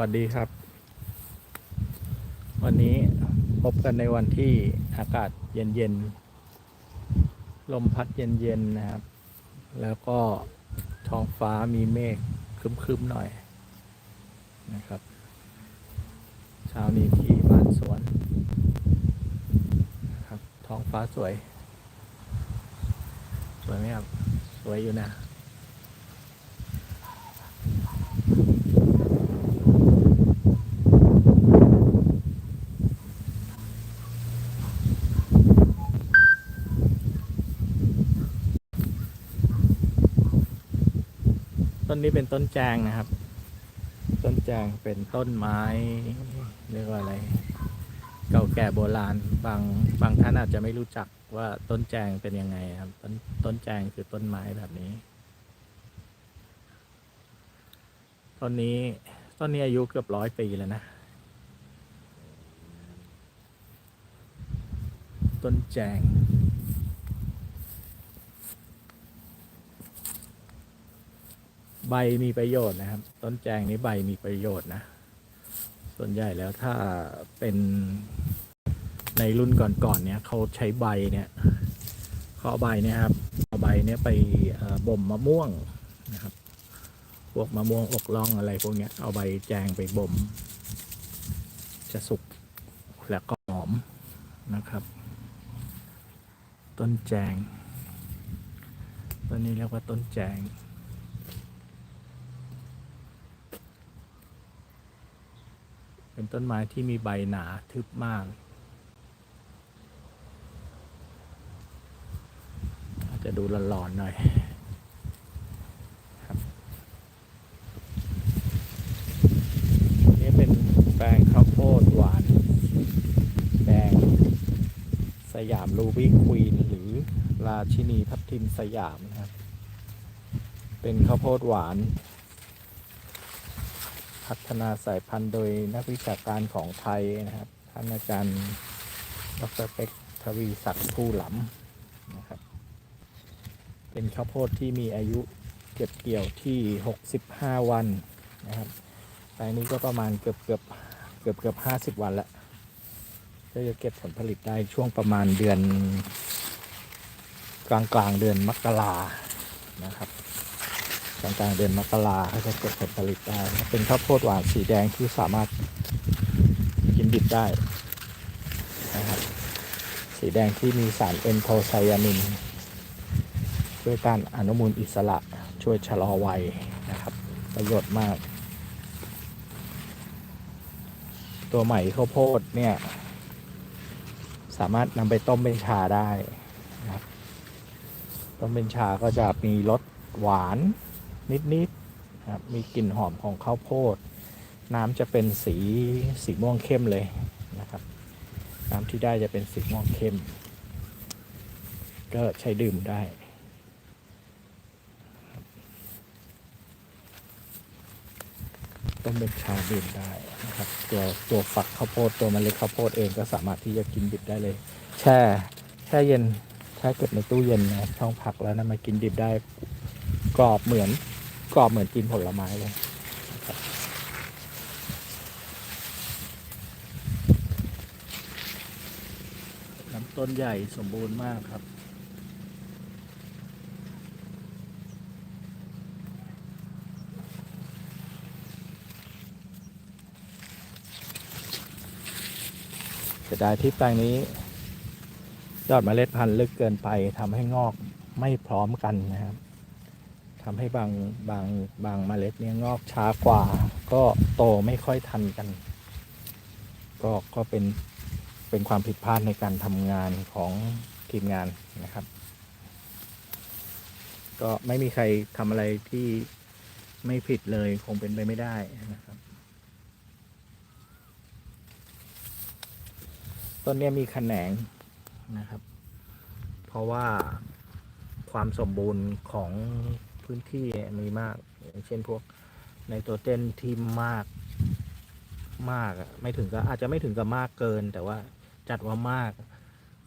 วัสดีครับ วันนี้พบกันในวันที่อากาศเย็นๆ ลมพัดเย็นๆ นะครับ แล้วก็ท้องฟ้ามีเมฆครึ้มๆ หน่อยนะครับเช้านี้ที่บ้านสวนนะครับท้องฟ้าสวย สวยไหมครับ สวยอยู่นะ ต้ นี้เป็นต้นแจงนะครับ ต้นแจงเป็นต้นไม้เรียกว่าอะไร เก่าแก่โบราณบางบางท่านอาจจะไม่รู้จักว่าต้นแจงเป็นยังไงครับ ต้นต้นแจงคือต้นไม้แบบนี้ต้นนี้ต้นนี้อายุเกือบร้อยปีแล้วนะ ต้นแจง ใบมีประโยชน์นะครับ ต้นแจงนี้ใบมีประโยชน์นะ ส่วนใหญ่แล้วถ้าเป็นในรุ่นก่อนๆเนี่ยเขาใช้ใบเนี่ยเขาเอใบเนี่ยครับเอาใบเนี่ยไปบ่มมะม่วงนะครับพวกมะม่วงอกล่องอะไรพวกเนี้ยเอาใบแจงไปบ่ม จะสุกแล้วก็หอมนะครับ ต้นแจง ต้นนี้เรียกว่าต้นแจง เป็นต้นไม้ที่มีใบหนาทึบมาก อาจจะดูหลอนๆหน่อยครับนี่เป็นแปลงข้าวโพดหวานแดงสยามรูบี้ควีนหรือราชินีทับทิมสยามนะครับ เป็นข้าวโพดหวาน พัฒนาสายพันธุ์โดยนักวิชาการของไทยนะครับ ท่านอาจารย์ดรเป็กทวีศักดิ์ผู้หลำนะครับ เป็นข้าวโพดที่มีอายุเก็บเกี่ยวที่ 65 วันนะครับแปลงนี้ก็ประมาณเกือบเกือบเกือบเกือบ50วันแล้วก็จะเก็บผลผลิตได้ช่วงประมาณเดือน กลางกลางเดือนมกรานะครับ กลางกางๆเดือนมกราเขาจะเก็บผลผลิตได้ เป็นข้าวโพดหวานสีแดงที่สามารถกินดิบได้นะครับสีแดงที่มีสารเอนโทไซยานิน ช่วยต้านอนุมูลอิสระช่วยชะลอวัยนะครับ ประโยชน์มาก ตัวใหม่ข้าวโพดเนี่ย สามารถนำไปต้มเป็นชาได้นะครับต้มเป็นชาก็จะมีรสหวาน นิดๆนะครับมีกลิ่นหอมของข้าวโพด น้ำจะเป็นสีสีม่วงเข้มเลยนะครับ น้ำที่ได้จะเป็นสีม่วงเข้ม ก็ใช้ดื่มได้ต้มเป็นชาดื่มได้นะครับ ตัวตัวฝักข้าวโพดตัวมเมล็ดข้าวโพดเองก็สามารถที่จะกินดิบได้เลย แช่แช่เย็นแช่เก็บในตู้เย็นนะช่องผักแล้วนำมากินดิบได้กรอบเหมือน กรอบเหมือนกินผลไม้เลยนะครับลำต้นใหญ่สมบูรณ์มากครับเสียดายที่แปลงนี้ ยอดเมล็ดพันธุ์ลึกเกินไปทำให้งอกไม่พร้อมกันนะครับ ทำให้บางบางบางเมล็ดเนี่ยงอกช้ากว่า ก็โตไม่ค่อยทันกัน ก็ก็เป็นเป็นความผิดพลาดในการทำงานของทีมงานนะครับ ก็ไม่มีใครทำอะไรที่ไม่ผิดเลยคงเป็นไปไม่ได้นะครับต้นเนี้ยมีแขนงนะครับ เพราะว่าความสมบูรณ์ของ พื้นที่มีมากอย่างเช่นพวกในตัวเจนที่มากมากอะไม่ถึงกับอาจจะไม่ถึงกับมากเกิน แต่ว่าจัดว่ามาก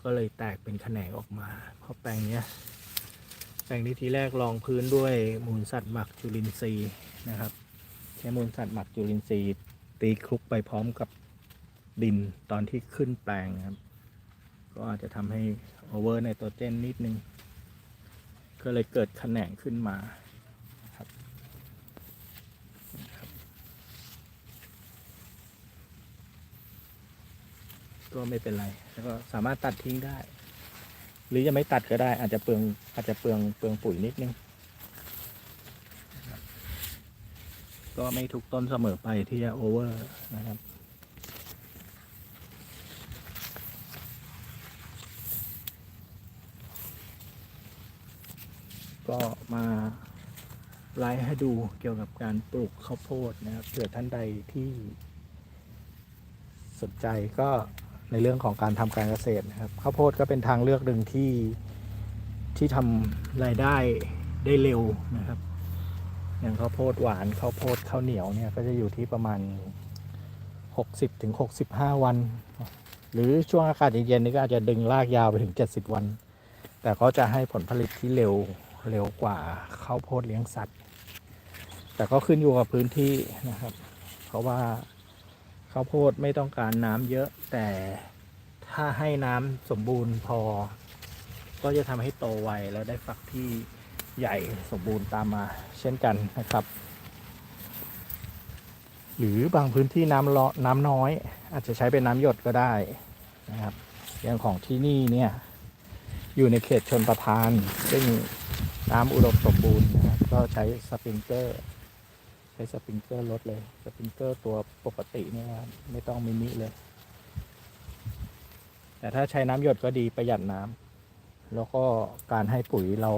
ก็เลยแตกเป็นแขนงออกมา เพราะแปลงเนี้ยแปลงนี้ทีแรกรองพื้นด้วยมูลสัตว์หมักจุลินทรีย์นะครับ ใช้มูลสัตว์หมักจุลินทรีย์ตีคลุกไปพร้อมกับดินตอนที่ขึ้นแปลงครับ ก็อาจจะทำให้โอเวอร์ไนโตรเจนนิดนึง ก็เลยเกิดแขนงขึ้นมาครับก็ไม่เป็นไร แล้วก็สามารถตัดทิ้งได้ หรือจะไม่ตัดก็ได้ อาจจะเปลืองอาจจะเปลืองเปลืองปุ๋ยนิดนึง ก็ไม่ทุกต้นเสมอไปที่จะโอเวอร์นะครับ ก็มาไลฟ์ให้ดูเกี่ยวกับการปลูกข้าวโพดนะครับเผื่อท่านใดที่สนใจก็ในเรื่องของการทำการเกษตรนะครับข้าวโพดก็เป็นทางเลือกหนึ่งที่ที่ทำรายได้ได้เร็วนะครับอย่างข้าวโพดหวานข้าวโพดข้าวเหนียวเนี่ยก็จะอยู่ที่ประมาณ 60ถึง65วัน หรือช่วงอากาศเย็นๆนี่ก็อาจจะดึงลากยาวไปถึง 70 วัน แต่ก็จะให้ผลผลิตที่เร็ว เร็วกว่าข้าวโพดเลี้ยงสัตว์ แต่ก็ขึ้นอยู่กับพื้นที่นะครับ เพราะว่าข้าวโพดไม่ต้องการน้ำเยอะ แต่ถ้าให้น้ำสมบูรณ์พอ ก็จะทำให้โตไวแล้วได้ฝักที่ใหญ่สมบูรณ์ตามมาเช่นกันนะครับ หรือบางพื้นที่น้ำเลาะน้ำน้อย อาจจะใช้เป็นน้ำหยดก็ได้นะครับอย่างของที่นี่เนี่ยอยู่ในเขตชนประทาน ซึ่ง น้ำอุดมสมบูรณ์นะครับก็ใช้สปริงเกอร์ ใช้สปริงเกอร์ลดเลยสปริงเกอร์ตัวปกติเนี่ยนะครับไม่ต้องมินิเลย แต่ถ้าใช้น้ำหยดก็ดีประหยัดน้ำแล้วก็การให้ปุ๋ยเรา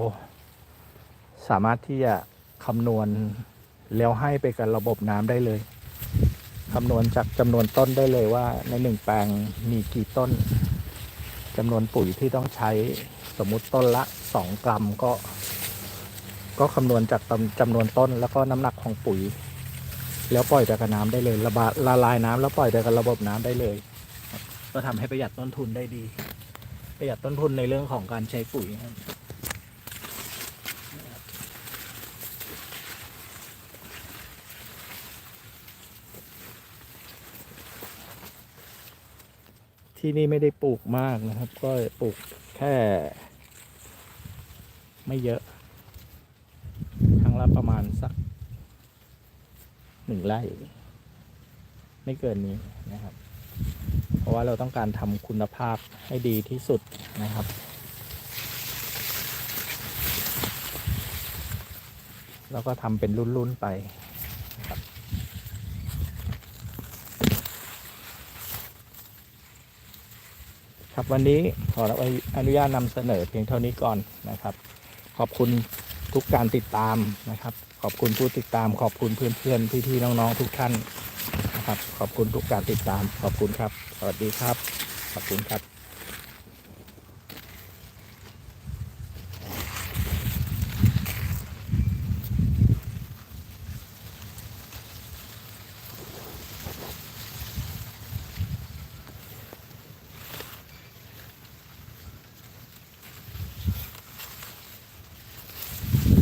สามารถที่จะคำนวณแล้วให้ไปกับระบบน้ำได้เลยคำนวณจากจำนวนต้นได้เลยว่าในหนึ่งแปลงมีกี่ต้นจำนวนปุ๋ยที่ต้องใช้สมมุติต้นละ 2 กรัมก็ ก็คำนวณจากจำนวนต้นแล้วก็น้ำหนักของปุ๋ย แล้วปล่อยไปกับน้ำได้เลย ระบาละลายน้ำแล้วปล่อยไปกับระบบน้ำได้เลย ก็ทำให้ประหยัดต้นทุนได้ดี ประหยัดต้นทุนในเรื่องของการใช้ปุ๋ยที่นี่ไม่ได้ปลูกมากนะครับ ก็ปลูกแค่ ไม่เยอะ ละประมาณสักหนึ่งไร่ไม่เกินนี้นะครับ เพราะว่าเราต้องการทำคุณภาพให้ดีที่สุดนะครับ แล้วก็ทำเป็นรุ่น ๆ ไปครับครับวันนี้ขออนุญาตนำเสนอเพียงเท่านี้ก่อนนะครับ ขอบคุณ ทุกการติดตามนะครับ ขอบคุณผู้ติดตาม ขอบคุณเพื่อนๆพี่ๆน้องๆทุกท่านนะครับ ขอบคุณทุกการติดตาม ขอบคุณครับ สวัสดีครับ ขอบคุณครับ